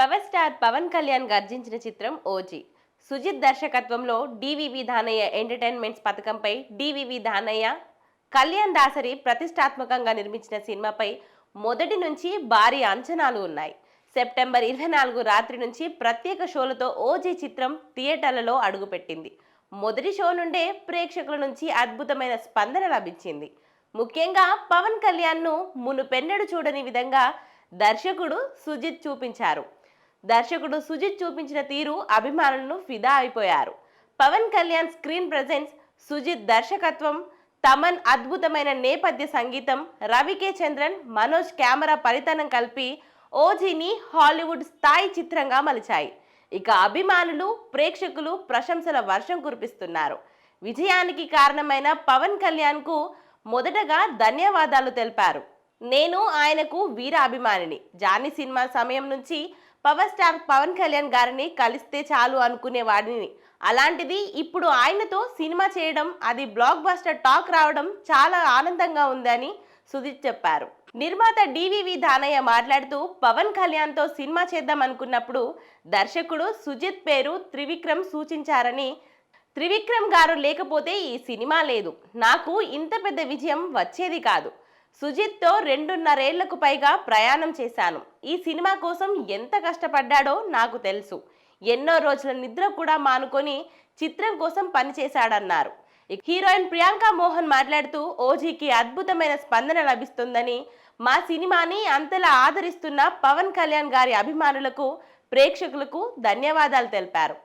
Power star Pawan Kalyan గర్జించిన చిత్రం OG. Sujeeth దర్శకత్వంలో D V V Danayya entertainments పథకంపై D V V Danayya Kalyan Dasari ప్రతిష్టాత్మకంగా నిర్మించిన సినిమాపై మొదటి నుంచి భారీ అంచనాలు ఉన్నాయి. సెప్టెంబర్ ఇరవై నాలుగు రాత్రి నుంచి ప్రత్యేక షోలతో ఓజీ చిత్రం థియేటర్లలో అడుగుపెట్టింది. మొదటి షో నుండే ప్రేక్షకుల నుంచి అద్భుతమైన స్పందన లభించింది. ముఖ్యంగా పవన్ కళ్యాణ్ను మునుపెన్నడు చూడని విధంగా దర్శకుడు సుజిత్ చూపించారు. దర్శకుడు సుజిత్ చూపించిన తీరు అభిమానులను ఫిదా అయిపోయారు. పవన్ కళ్యాణ్ స్క్రీన్ ప్రజెన్స్ సుజిత్ దర్శకత్వం తమన్ అద్భుతమైన నేపథ్య సంగీతం రవికే చంద్రన్ మనోజ్ కెమెరా పరితనం కలిపి ఓజీని హాలీవుడ్ స్థాయి చిత్రంగా మలిచాయి. ఇక అభిమానులు ప్రేక్షకులు ప్రశంసల వర్షం కురిపిస్తున్నారు. విజయానికి కారణమైన పవన్ కళ్యాణ్కు మొదటగా ధన్యవాదాలు తెలిపారు. నేను ఆయనకు వీర అభిమానిని. జానీ సినిమా సమయం నుంచి పవర్ స్టార్ పవన్ కళ్యాణ్ గారిని కలిస్తే చాలు అనుకునేవాడిని అలాంటిది ఇప్పుడు ఆయనతో సినిమా చేయడం అది బ్లాక్ బస్టర్ టాక్ రావడం చాలా ఆనందంగా ఉందని సుజిత్ చెప్పారు. నిర్మాత డివివి దానయ్య మాట్లాడుతూ పవన్ కళ్యాణ్తో సినిమా చేద్దాం అనుకున్నప్పుడు దర్శకుడు సుజిత్ పేరు త్రివిక్రమ్ సూచించారని త్రివిక్రమ్ గారు లేకపోతే ఈ సినిమా లేదు. నాకు ఇంత పెద్ద విజయం వచ్చేది కాదు. సుజిత్తో రెండున్నరేళ్ళకు పైగా ప్రయాణం చేశాను. ఈ సినిమా కోసం ఎంత కష్టపడ్డాడో నాకు తెలుసు. ఎన్నో రోజుల నిద్ర కూడా మానుకొని చిత్రం కోసం పనిచేశాడన్నారు. హీరోయిన్ ప్రియాంక మోహన్ మాట్లాడుతూ ఓజీకి అద్భుతమైన స్పందన లభిస్తుందని మా సినిమాని అంతలా ఆదరిస్తున్న పవన్ కళ్యాణ్ గారి అభిమానులకు ప్రేక్షకులకు ధన్యవాదాలు తెలిపారు.